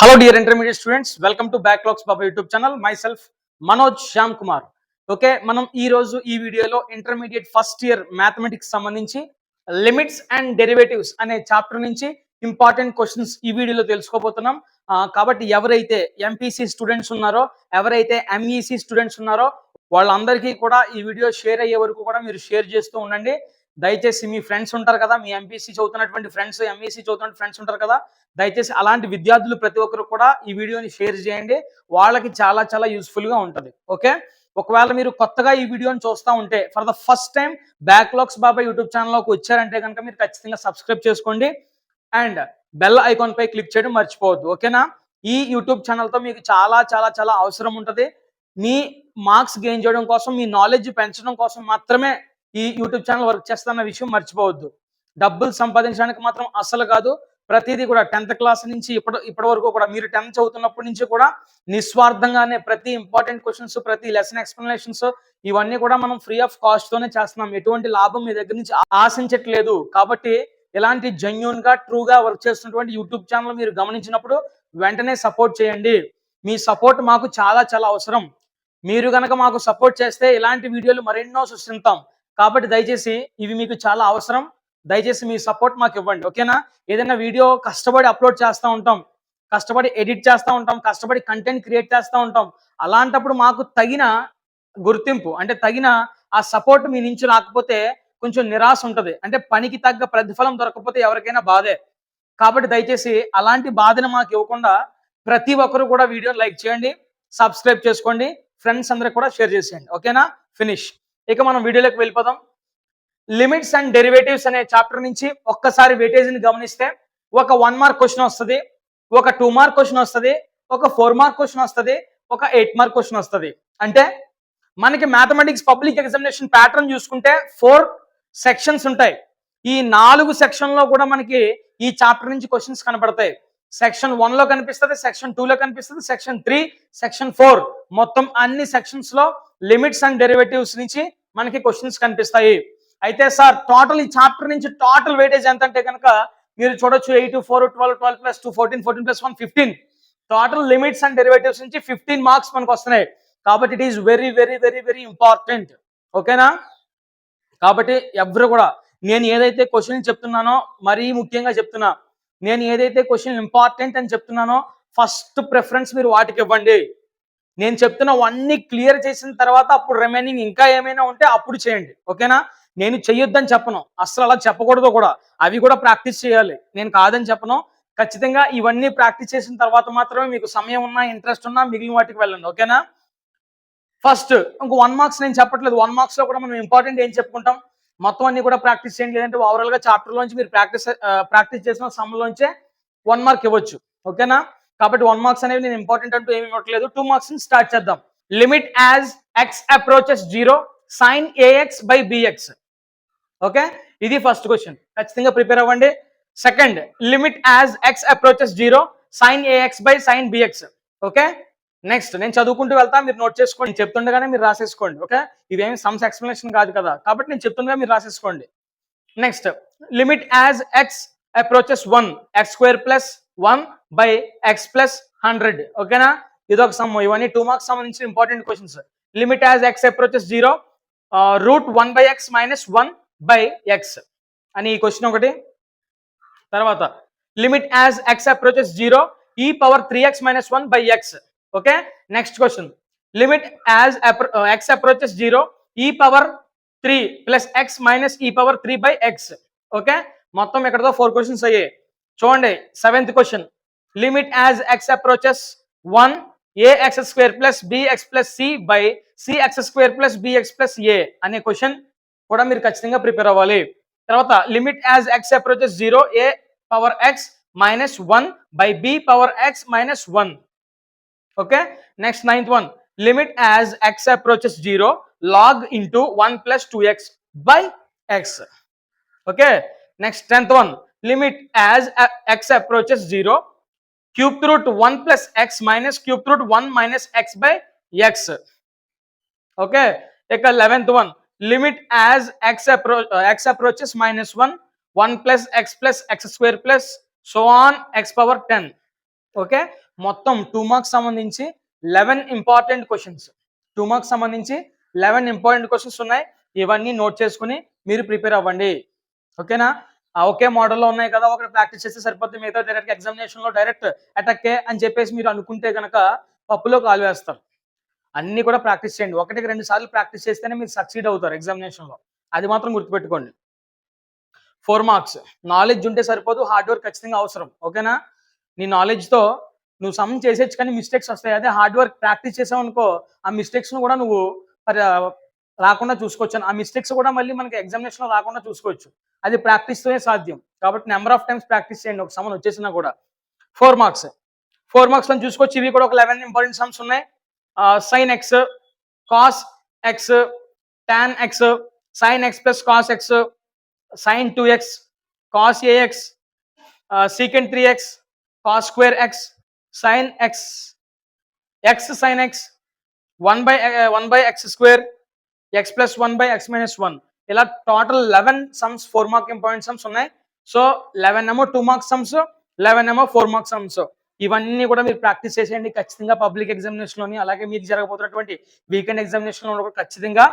Hello dear intermediate students welcome to backlogs Baba YouTube channel myself Manoj Shyam Kumar okay మనం ఈ రోజు ఈ వీడియోలో ఇంటర్మీడియట్ ఫస్ట్ ఇయర్ మ్యాథమెటిక్స్ సంబంధించి limits and derivatives అనే chapter నుంచి ఇంపార్టెంట్ క్వశ్చన్స్ ఈ వీడియోలో తెలుసుకోబోతున్నాం. కాబట్టి ఎవరైతే ఎంపీసీ స్టూడెంట్స్ ఉన్నారో ఎవరైతే ఎంఈసి స్టూడెంట్స్ ఉన్నారో వాళ్ళందరికీ కూడా ఈ వీడియో షేర్ అయ్యే వరకు కూడా మీరు షేర్ చేస్తూ ఉండండి. దయచేసి మీ ఫ్రెండ్స్ ఉంటారు కదా మీ ఎంపీసీ చదువుతున్నటువంటి ఫ్రెండ్స్ ఎంఈసీ చదువుతున్న ఫ్రెండ్స్ ఉంటారు కదా దయచేసి అలాంటి విద్యార్థులు ప్రతి ఒక్కరు కూడా ఈ వీడియోని షేర్ చేయండి. వాళ్ళకి చాలా చాలా యూస్ఫుల్గా ఉంటుంది. ఓకే? ఒకవేళ మీరు కొత్తగా ఈ వీడియోని చూస్తూ ఉంటే for the first time backlogs Baba YouTube ఛానల్లోకి వచ్చారంటే కనుక మీరు ఖచ్చితంగా సబ్స్క్రైబ్ చేసుకోండి. అండ్ బెల్ ఐకాన్ పై క్లిక్ చేయడం మర్చిపోవద్దు. ఓకేనా? ఈ యూట్యూబ్ ఛానల్తో మీకు చాలా చాలా చాలా అవసరం ఉంటుంది. మీ మార్క్స్ గెయిన్ చేయడం కోసం మీ నాలెడ్జ్ పెంచడం కోసం మాత్రమే ఈ యూట్యూబ్ ఛానల్ వర్క్ చేస్తున్న విషయం మర్చిపోవద్దు. డబ్బులు సంపాదించడానికి మాత్రం అసలు కాదు. ప్రతిదీ కూడా టెన్త్ క్లాస్ నుంచి ఇప్పటి ఇప్పటి వరకు కూడా మీరు టెన్త్ చదువుతున్నప్పటి నుంచి కూడా నిస్వార్థంగానే ప్రతి ఇంపార్టెంట్ క్వశ్చన్స్ ప్రతి లెసన్ ఎక్స్ప్లెనేషన్స్ ఇవన్నీ కూడా మనం ఫ్రీ ఆఫ్ కాస్ట్ తోనే చేస్తున్నాం. ఎటువంటి లాభం మీ దగ్గర నుంచి ఆశించట్లేదు. కాబట్టి ఇలాంటి జెన్యున్గా ట్రూగా వర్క్ చేస్తున్నటువంటి యూట్యూబ్ ఛానల్ మీరు గమనించినప్పుడు వెంటనే సపోర్ట్ చేయండి. మీ సపోర్ట్ మాకు చాలా చాలా అవసరం. మీరు గనక మాకు సపోర్ట్ చేస్తే ఇలాంటి వీడియోలు మరెన్నో సృష్టిస్తాం కాబట్టి దయచేసి ఇవి మీకు చాలా అవసరం. దయచేసి మీ సపోర్ట్ మాకు ఇవ్వండి ఓకేనా? ఏదైనా వీడియో కష్టపడి అప్లోడ్ చేస్తూ ఉంటాం కష్టపడి ఎడిట్ చేస్తూ ఉంటాం కష్టపడి కంటెంట్ క్రియేట్ చేస్తూ ఉంటాం అలాంటప్పుడు మాకు తగిన గుర్తింపు అంటే తగిన ఆ సపోర్ట్ మీ నుంచి రాకపోతే కొంచెం నిరాశ ఉంటుంది. అంటే పనికి తగ్గ ప్రతిఫలం దొరకకపోతే ఎవరికైనా బాధే. కాబట్టి దయచేసి అలాంటి బాధను మాకు ఇవ్వకుండా ప్రతి ఒక్కరు కూడా వీడియో లైక్ చేయండి సబ్స్క్రైబ్ చేసుకోండి ఫ్రెండ్స్ అందరికి కూడా షేర్ చేసేయండి ఓకేనా? ఫినిష్. ఇక మనం వీడియోలోకి వెళ్ళిపోదాం. లిమిట్స్ అండ్ డెరివేటివ్స్ అనే చాప్టర్ నుంచి ఒక్కసారి వెయిటేజ్ని గమనిస్తే ఒక వన్ మార్క్ క్వశ్చన్ వస్తుంది ఒక టూ మార్క్ క్వశ్చన్ వస్తుంది ఒక ఫోర్ మార్క్ క్వశ్చన్ వస్తుంది ఒక ఎయిట్ మార్క్ క్వశ్చన్ వస్తుంది. అంటే మనకి మ్యాథమెటిక్స్ పబ్లిక్ ఎగ్జామినేషన్ ప్యాటర్న్ చూసుకుంటే ఫోర్ సెక్షన్స్ ఉంటాయి. ఈ నాలుగు సెక్షన్లో కూడా మనకి ఈ చాప్టర్ నుంచి క్వశ్చన్స్ కనపడతాయి. సెక్షన్ వన్లో కనిపిస్తుంది సెక్షన్ టూ లో కనిపిస్తుంది సెక్షన్ త్రీ సెక్షన్ ఫోర్ మొత్తం అన్ని సెక్షన్స్లో లిమిట్స్ అండ్ డెరివేటివ్స్ నుంచి మనకి క్వశ్చన్స్ కనిపిస్తాయి. అయితే సార్ టోటల్ ఈ చాప్టర్ నుంచి టోటల్ వెయిటేజ్ ఎంత అంటే కనుక మీరు చూడొచ్చు eight four twelve twelve plus two fourteen fourteen plus one fifteen total limits and derivatives నుంచి ఫిఫ్టీన్ మార్క్స్ మనకు వస్తున్నాయి. కాబట్టి it is very very very very important ఓకేనా కాబట్టి ఎవరు కూడా నేను ఏదైతే క్వశ్చన్ చెప్తున్నానో మరీ ముఖ్యంగా చెప్తున్నా నేను ఏదైతే క్వశ్చన్ ఇంపార్టెంట్ అని చెప్తున్నానో ఫస్ట్ ప్రిఫరెన్స్ మీరు వాటికి ఇవ్వండి. నేను చెప్తున్నవన్నీ క్లియర్ చేసిన తర్వాత అప్పుడు రిమైనింగ్ ఇంకా ఏమైనా ఉంటే అప్పుడు చేయండి. ఓకేనా? నేను చెయ్యొద్దని చెప్పను. అసలు అలా చెప్పకూడదు కూడా. అవి కూడా ప్రాక్టీస్ చేయాలి. నేను కాదని చెప్పను. ఖచ్చితంగా ఇవన్నీ ప్రాక్టీస్ చేసిన తర్వాత మాత్రమే మీకు సమయం ఉన్నా ఇంట్రెస్ట్ ఉన్నా మిగిలిన వాటికి వెళ్ళండి. ఓకేనా? ఫస్ట్ ఇంకో వన్ మార్క్స్ నేను చెప్పట్లేదు. వన్ మార్క్స్లో కూడా మనం ఇంపార్టెంట్ ఏం చెప్పుకుంటాం? మొత్తం అన్ని కూడా ప్రాక్టీస్ చేయండి. లేదంటే ఓవరాల్గా చాప్టర్ లోంచి మీరు ప్రాక్టీస్ ప్రాక్టీస్ చేసిన సమ్ లోంచే వన్ మార్క్ ఇవ్వచ్చు. ఓకేనా? కాబట్టి వన్ మార్క్స్ అనేవి నేను ఇంపార్టెంట్ అంటూ ఏమి ఇవ్వట్లేదు. టూ మార్క్స్ స్టార్ట్ చేద్దాం. Limit as x approaches zero sine a x by b x okay ఇది ఫస్ట్ క్వశ్చన్ ఖచ్చితంగా ప్రిపేర్ అవ్వండి. Second limit as x approaches zero sine a x by sine b x okay next నేను చదువుకుంటూ వెళ్తా మీరు note చేసుకోండి. చెప్తుండగానే మీరు రాసేసుకోండి. ఓకే ఇవేమి సమ్స్ ఎక్స్ప్లెనేషన్ కాదు కదా. కాబట్టి నేను చెప్తుండగా మీరు రాసేసుకోండి. Next limit as x approaches one x square plus one by x plus hundred. ఓకేనా? ఇది ఒక సమ్ ఇవన్నీ టూ మార్క్స్ సంబంధించిన important questions limit as x approaches zero root one by x minus one by x అని ఈ question ఒకటి. తర్వాత limit as x approaches zero e power three x minus one by x okay? Next question limit as x approaches zero e power three plus x minus e power three by x okay? మొత్తం ఎక్కడతో four questions అయ్యాయి. చూడండి seventh question. Limit as x approaches one a x square plus b x plus c by c x square plus b x plus a అనే question కూడా మీరు ఖచ్చితంగా prepare అవ్వాలి. తర్వాత limit as x approaches zero a power x minus one by b power x minus one. Okay? Next ninth one. Limit as x approaches zero log into one plus two x by x. Okay? Next tenth one. Limit as x approaches zero cube root one plus x minus cube root one minus x by x okay ఇక eleventh one limit as x appro x approaches minus one one plus x plus x square plus so on x power ten okay మొత్తం two marks సంబంధించి eleven important questions two marks సంబంధించి eleven important questions ఉన్నాయి. ఇవన్నీ note చేసుకుని మీరు prepare అవ్వండి. ఓకేనా ఒకే మోడల్లో ఉన్నాయి కదా ఒకటి ప్రాక్టీస్ చేస్తే సరిపోతుంది మిగతా డైరెక్ట్ ఎగ్జామినేషన్లో డైరెక్ట్ అటాకే అని చెప్పేసి మీరు అనుకుంటే కనుక పప్పులో కాలు వేస్తారు. అన్ని కూడా ప్రాక్టీస్ చేయండి. ఒకటికి రెండు సార్లు ప్రాక్టీస్ చేస్తేనే మీరు సక్సీడ్ అవుతారు ఎగ్జామినేషన్లో. అది మాత్రం గుర్తుపెట్టుకోండి. ఫోర్ మార్క్స్ నాలెడ్జ్ ఉంటే సరిపోదు హార్డ్ వర్క్ ఖచ్చితంగా అవసరం. ఓకేనా? నీ నాలెడ్జ్తో తో నువ్వు సమ్ చేసేచ్చు కానీ మిస్టేక్స్ వస్తాయి. అదే హార్డ్ వర్క్ ప్రాక్టీస్ చేసావు అనుకో ఆ మిస్టేక్స్ను కూడా నువ్వు రాకుండా చూసుకోవచ్చు. ఆ మిస్టేక్స్ కూడా మళ్ళీ మనకి ఎగ్జామినేషన్లో రాకుండా చూసుకోవచ్చు. అది ప్రాక్టీస్తోనే సాధ్యం. కాబట్టి నెంబర్ ఆఫ్ టైమ్స్ ప్రాక్టీస్ చేయండి. ఒక సమన్ వచ్చేసినా కూడా. ఫోర్ మార్క్స్ ఫోర్ మార్క్స్లో చూసుకోవచ్చు. ఇవి కూడా ఒక లెవెన్ ఇంపార్టెంట్ సమ్స్ ఉన్నాయి. Sine x cos x tan x sine x plus cos x sine two x cos a x second three x cos square x sine x x sine x one by one by x square x plus one by x minus one ఇలా total eleven sums four mark important sums ఉన్నాయి. So eleven ఏమో two marks sums eleven ఏమో four marks sums ఇవన్నీ కూడా మీరు practice చేసేయండి. ఖచ్చితంగా public ఎగ్జామినేషన్లోని అలాగే మీకు జరగబోతున్నటువంటి వీకెండ్ ఎగ్జామినేషన్లో కూడా ఖచ్చితంగా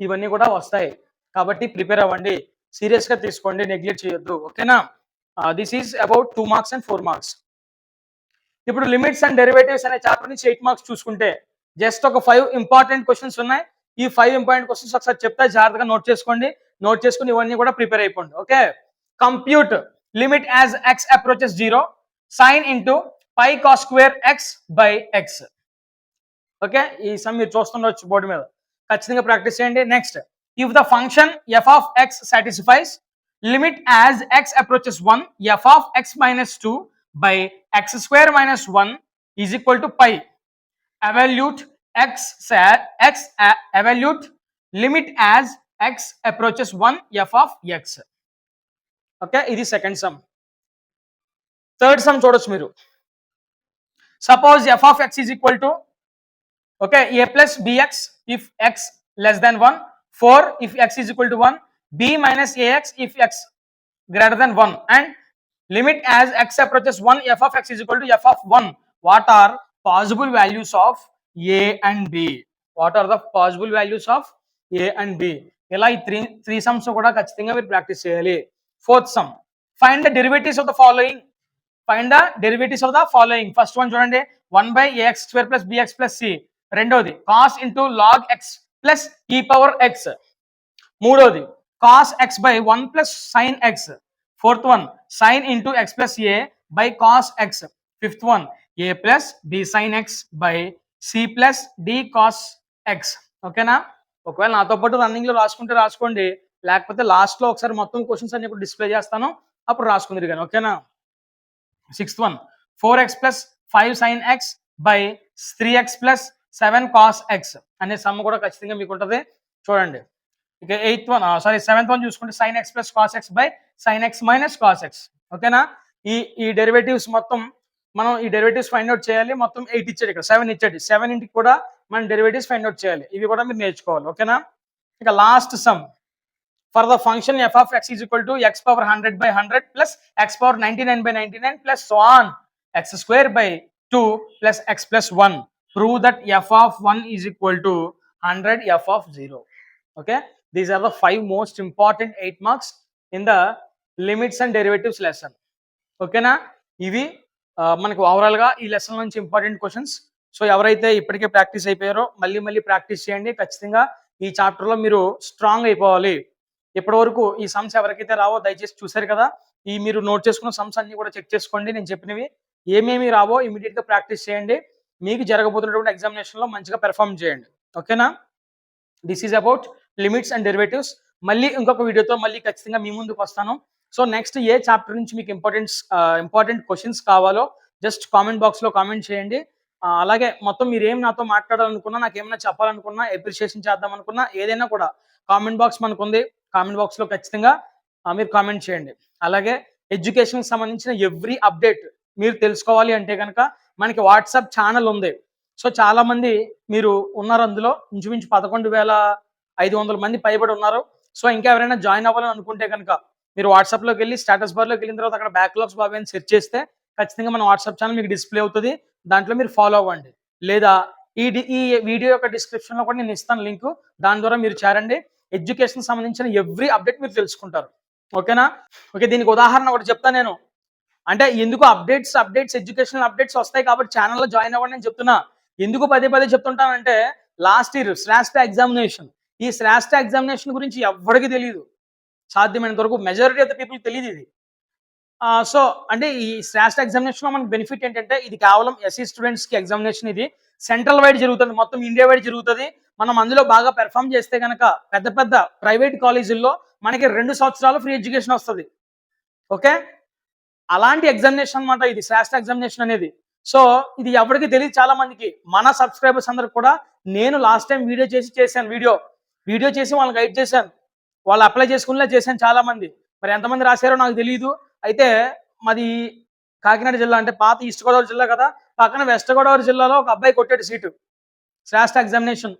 ఇవన్నీ కూడా వస్తాయి. కాబట్టి ప్రిపేర్ అవ్వండి. సీరియస్గా తీసుకోండి. నెగ్లెక్ట్ చేయొద్దు. ఓకేనా this is about two marks and four marks ఇప్పుడు లిమిట్స్ అండ్ డెరివేటివ్స్ అనే చాప్టర్ నుంచి ఎయిట్ మార్క్స్ చూసుకుంటే జస్ట్ ఒక ఫైవ్ ఇంపార్టెంట్ క్వశ్చన్స్ ఉన్నాయి. ఈ ఫైవ్ ఇంపార్టెంట్ క్వశ్చన్స్ ఒకసారి చెప్తా జాగ్రత్తగా నోట్ చేసుకోండి. నోట్ చేసుకుని ఇవన్నీ కూడా ప్రిపేర్ అయిపోండి okay? Compute limit as x approaches zero sine into pi cos square x by x okay? ఈ సమ్ మీరు చూస్తుండొచ్చు బోర్డు మీద. ఖచ్చితంగా ప్రాక్టీస్ చేయండి. Next if the function f of x satisfies limit as x approaches one f of x minus two by x square minus one is equal to pi evaluate x sa- x uh, evaluate limit as x approaches 1 f of x. Okay ఇది second sum third sum చూడొచ్చు మీరు. Suppose f of x is equal to okay a plus b x if x less than one four if x is equal to one b minus a x if x greater than one and limit as x approaches one f of x is equal to f of one what are possible values of a and b what are the possible values of a and b ఇలా ఈ three three sums కూడా ఖచ్చితంగా మీరు practice చేయాలి. Fourth sum find the derivatives of the following find the derivatives of the following first one చూడండి. One by a x square plus b x plus c రెండోది cos into log x plus e power x మూడోది cos x by one plus sine x fourth one sine into x plus a by cos x fifth one a plus b sine x by c plus d cos x ఓకేనా ఒకవేళ నాతో పాటు రన్నింగ్లో రాసుకుంటే రాసుకోండి. లేకపోతే లాస్ట్లో ఒకసారి మొత్తం క్వశ్చన్స్ అన్ని డిస్ప్లే చేస్తాను. అప్పుడు రాసుకుందరు కానీ ఓకేనా sixth one four x plus five sine x by three x plus seven cos x అనే సమ్ కూడా ఖచ్చితంగా మీకు ఉంటుంది చూడండి. ఇక eighth one sorry seventh one చూసుకుంటే sine x plus cos x by sine x minus cos x ఓకేనా ఈ ఈ డెరివేటివ్స్ మొత్తం మనం ఈ డెరివేటివ్స్ ఫైండ్ అవుట్ చేయాలి. మొత్తం ఎయిట్ ఇచ్చాడు ఇక్కడ. సెవెన్ ఇచ్చాడు. సెవెన్ ఇంటికి కూడా మనం డెరివేటివ్స్ ఫైండ్ అవుట్ చేయాలి. ఇవి కూడా మీరు నేర్చుకోవాలి. ఓకేనా ఇక last sum for the function f of x is equal to x power hundred by hundred plus x power ninety nine by ninety nine plus on x square by two plus x plus one prove that f of one is equal to hundred f of zero okay these are the five most important eight marks in the limits and derivatives lesson ఓకేనా ఇవి మనకు ఓవరాల్గా ఈ lesson నుంచి important questions so ఎవరైతే ఇప్పటికే practice అయిపోయారో మళ్ళీ మళ్ళీ ప్రాక్టీస్ చేయండి. ఖచ్చితంగా ఈ చాప్టర్లో మీరు స్ట్రాంగ్ అయిపోవాలి. ఇప్పటి వరకు ఈ సమ్స్ ఎవరికైతే రావో దయచేసి చూశారు కదా ఈ మీరు నోట్ చేసుకున్న సమ్స్ అన్ని కూడా చెక్ చేసుకోండి. నేను చెప్పినవి ఏమేమి రావో ఇమీడియట్గా ప్రాక్టీస్ చేయండి. మీకు జరగబోతున్నటువంటి ఎగ్జామినేషన్లో మంచిగా పెర్ఫామ్ చేయండి. ఓకేనా this is about limits and derivatives మళ్ళీ ఇంకొక వీడియోతో మళ్ళీ ఖచ్చితంగా మీ ముందుకు వస్తాను. సో నెక్స్ట్ ఏ చాప్టర్ నుంచి మీకు ఇంపార్టెంట్స్ ఇంపార్టెంట్ క్వశ్చన్స్ కావాలో జస్ట్ కామెంట్ బాక్స్లో కామెంట్ చేయండి. అలాగే మొత్తం మీరు ఏం నాతో మాట్లాడాలనుకున్నా నాకు ఏమైనా చెప్పాలనుకున్నా అప్రిషియేషన్ చేద్దాం అనుకున్నా ఏదైనా కూడా కామెంట్ బాక్స్ మనకు ఉంది కామెంట్ బాక్స్లో ఖచ్చితంగా మీరు కామెంట్ చేయండి. అలాగే ఎడ్యుకేషన్ సంబంధించిన ఎవ్రీ అప్డేట్ మీరు తెలుసుకోవాలి అంటే కనుక మనకి వాట్సాప్ ఛానల్ ఉంది. సో చాలా మంది మీరు ఉన్నారు అందులో. ఇంచుమించు పదకొండు వేల ఐదు వందల మంది పైబడి ఉన్నారు. సో ఇంకా ఎవరైనా జాయిన్ అవ్వాలని అనుకుంటే కనుక మీరు వాట్సాప్లోకి వెళ్ళి స్టేటస్ బార్లోకి వెళ్ళిన తర్వాత అక్కడ బ్యాక్లాగ్స్ బాబు అని సెర్చ్ చేస్తే ఖచ్చితంగా మన వాట్సాప్ ఛానల్ మీకు డిస్ప్లే అవుతుంది. దాంట్లో మీరు ఫాలో అవ్వండి. లేదా ఈ ఈ వీడియో యొక్క డిస్క్రిప్షన్లో లో కూడా నేను ఇస్తాను లింక్ దాని ద్వారా మీరు చేరండి. ఎడ్యుకేషన్ సంబంధించిన ఎవ్రీ అప్డేట్ మీరు తెలుసుకుంటారు. ఓకేనా ఓకే దీనికి ఉదాహరణ ఒకటి చెప్తాను నేను. అంటే ఎందుకు అప్డేట్స్ అప్డేట్స్ ఎడ్యుకేషనల్ అప్డేట్స్ వస్తాయి కాబట్టి ఛానల్లో జాయిన్ అవ్వండి నేను చెప్తున్నా. ఎందుకు పదే పదే చెప్తుంటానంటే లాస్ట్ ఇయర్ శ్రేష్ట ఎగ్జామినేషన్ ఈ శ్రేష్ట ఎగ్జామినేషన్ గురించి ఎవరికి తెలియదు సాధ్యమైనంత వరకు మెజారిటీ ఆఫ్ ద పీపుల్ తెలియదు ఇది. సో అంటే ఈ శ్రేష్ఠ ఎగ్జామినేషన్లో మనకి బెనిఫిట్ ఏంటంటే ఇది కేవలం ఎస్సీ స్టూడెంట్స్కి ఎగ్జామినేషన్ ఇది. సెంట్రల్ వైడ్ జరుగుతుంది మొత్తం ఇండియా వైడ్ జరుగుతుంది. మనం అందులో బాగా పెర్ఫామ్ చేస్తే కనుక పెద్ద పెద్ద ప్రైవేట్ కాలేజీల్లో మనకి రెండు సంవత్సరాలు ఫ్రీ ఎడ్యుకేషన్ వస్తుంది. ఓకే అలాంటి ఎగ్జామినేషన్ అన్నమాట ఇది శ్రేష్ఠ ఎగ్జామినేషన్ అనేది. సో ఇది ఎవరికి తెలియదు చాలా మందికి. మన సబ్స్క్రైబర్స్ అందరికి కూడా నేను లాస్ట్ టైం వీడియో చేసి చేశాను వీడియో వీడియో చేసి వాళ్ళని గైడ్ చేశాను. వాళ్ళు అప్లై చేసుకునేలా చేశాను చాలా మంది మరి ఎంతమంది రాశారో నాకు తెలియదు అయితే మాది కాకినాడ జిల్లా అంటే పాత ఈస్ట్ గోదావరి జిల్లా కదా. పక్కన వెస్ట్ గోదావరి జిల్లాలో ఒక అబ్బాయి కొట్టాడు సీటు. శ్రేష్ఠ ఎగ్జామినేషన్.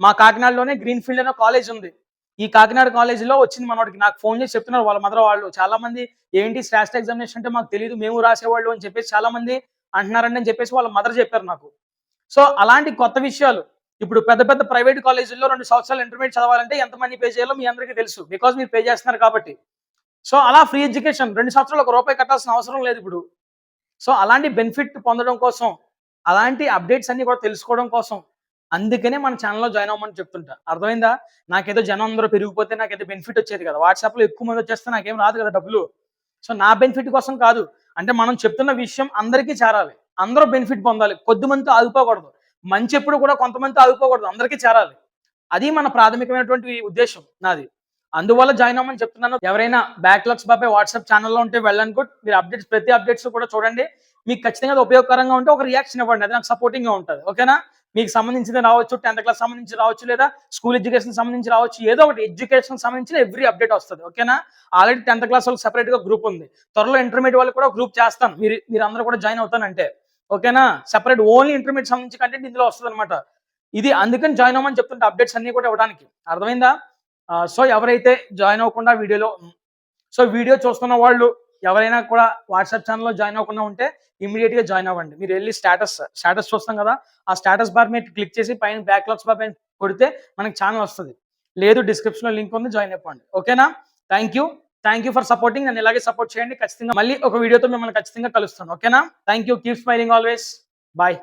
మా కాకినాడలోనే గ్రీన్ ఫీల్డ్ అనే కాలేజ్ ఉంది. ఈ కాకినాడ కాలేజీలో వచ్చింది మనోడికి. నాకు ఫోన్ చేసి చెప్తున్నారు వాళ్ళ మదర్ వాళ్ళు. చాలా మంది ఏంటి శ్రేష్ఠ ఎగ్జామినేషన్ అంటే మాకు తెలియదు మేము రాసేవాళ్ళు అని చెప్పేసి చాలా మంది అంటున్నారండి అని చెప్పేసి వాళ్ళ మదర్ చెప్పారు నాకు. సో అలాంటి కొత్త విషయాలు ఇప్పుడు పెద్ద పెద్ద ప్రైవేట్ కాలేజీల్లో రెండు సంవత్సరాలు ఇంటర్మీడియట్ చదవాలంటే ఎంత మనీ పే చేయాలో మీ అందరికీ తెలుసు. బికాజ్ మీరు పే చేస్తున్నారు కాబట్టి. సో అలా ఫ్రీ ఎడ్యుకేషన్ రెండు సంవత్సరాలు ఒక రూపాయి కట్టాల్సిన అవసరం లేదు ఇప్పుడు. సో అలాంటి బెనిఫిట్ పొందడం కోసం అలాంటి అప్డేట్స్ అన్ని కూడా తెలుసుకోవడం కోసం అందుకనే మన ఛానల్లో జాయిన్ అవ్వమని చెప్తుంటా. అర్థమైందా? నాకేదో జనం అందరూ పెరిగిపోతే నాకైతే బెనిఫిట్ వచ్చేది కదా. వాట్సాప్లో ఎక్కువ మంది వచ్చేస్తే నాకేం రాదు కదా డబ్బులు. సో నా బెనిఫిట్ కోసం కాదు. అంటే మనం చెప్తున్న విషయం అందరికీ చేరాలి. అందరూ బెనిఫిట్ పొందాలి. కొద్ది మందితో ఆగిపోకూడదు మంచి ఎప్పుడు కూడా కొంతమంది ఆగిపోకూడదు అందరికీ చేరాలి. అది మన ప్రాథమికమైనటువంటి ఉద్దేశం నాది. అందువల్ల జాయిన్ అవ్వమని చెప్తున్నాను. ఎవరైనా బ్యాక్లాగ్స్ బాబాయ్ వాట్సాప్ ఛానల్లో ఉంటే వెళ్ళండి కూడా మీరు అప్డేట్స్ ప్రతి అప్డేట్స్ కూడా చూడండి. మీకు ఖచ్చితంగా అది ఉపయోగకరంగా ఉంటే ఒక రియాక్షన్ ఇవ్వండి. అది నాకు సపోర్టింగ్గా ఉంటుంది. ఓకేనా? మీకు సంబంధించింది రావచ్చు టెన్త్ క్లాస్ సంబంధించి రావచ్చు లేదా స్కూల్ ఎడ్యుకేషన్ సంబంధించి రావచ్చు ఏదో ఒకటి ఎడ్యుకేషన్ సంబంధించిన ఎవ్రీ అప్డేట్ వస్తుంది. ఓకేనా? ఆల్రెడీ టెన్త్ క్లాస్ వాళ్ళకి సెపరేట్గా గ్రూప్ ఉంది. త్వరలో ఇంటర్మీడియట్ వాళ్ళకి కూడా గ్రూప్ చేస్తాను. మీరు మీరు అందరూ కూడా జాయిన్ అవుతానంటే. ఓకేనా? సెపరేట్ ఓన్లీ ఇంటర్మీడియట్ సంబంధించి కంటెంట్ ఇందులో వస్తుంది అనమాట ఇది అందుకని జాయిన్ అవ్వమని చెప్తుంటే అప్డేట్స్ అన్ని కూడా ఇవ్వడానికి. అర్థమైందా? సో ఎవరైతే జాయిన్ అవ్వకుండా వీడియోలో సో వీడియో చూస్తున్న వాళ్ళు ఎవరైనా కూడా వాట్సాప్ ఛానల్లో జాయిన్ అవ్వకుండా ఉంటే ఇమీడియట్గా జాయిన్ అవ్వండి. మీరు వెళ్ళి స్టేటస్ స్టేటస్ చూస్తాం కదా ఆ స్టేటస్ బార్ మీద క్లిక్ చేసి పైన బ్యాక్లాగ్స్ బార్ పైన కొడితే మనకి ఛానల్ వస్తుంది. లేదు డిస్క్రిప్షన్లో లింక్ ఉంది జాయిన్ అయిపోండి. ఓకేనా? Thank you thank you for supporting నన్ను ఇలాగే సపోర్ట్ చేయండి. ఖచ్చితంగా మళ్ళీ ఒక వీడియోతో మిమ్మల్ని ఖచ్చితంగా కలుస్తాను. ఓకేనా thank you keep smiling always bye